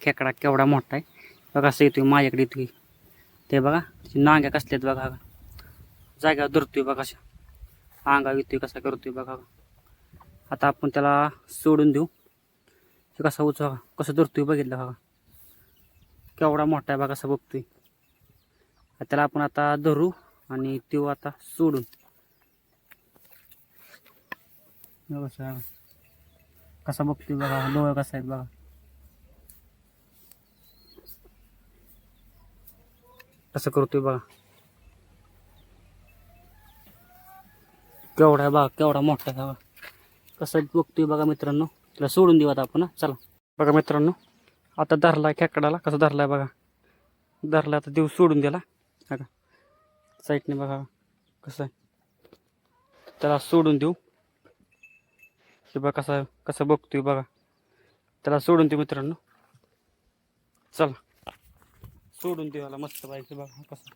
खेकडा केवढा मोठा आहे. बघा असं येतोय माझ्याकडे येतोय. ते बघा नांग्या कसल्यात बघा. हा. जाग्यावर धरतोय बघा अशा. अंगा येतोय कसा करतोय बघा. आता आपण त्याला सोडून देऊ. हे कसा उच कसं धरतोय बघितलं बघा. केवढा मोठा आहे बघा कसं बघतोय. त्याला आपण आता धरू आणि तो आता सोडून. कसा बघतोय बघा डोळे कसा आहे बघा. कसं करतोय बघा. केवढा आहे बघा केवढा मोठा आहे बघा. कसं बघतोय बघा मित्रांनो. त्याला सोडून देऊ आता आपण चला. बघा मित्रांनो आता धरलाय खेकडाला कसं धरलाय बघा. धरला आता देऊ सोडून दिला बघा साईडने बघा कसं आहे. त्याला सोडून देऊ. हे बघा कसं कसं बघतोय बघा. त्याला सोडून देऊ मित्रांनो. चला. सोडून देवाला मस्त पाहिजे बघा कसं.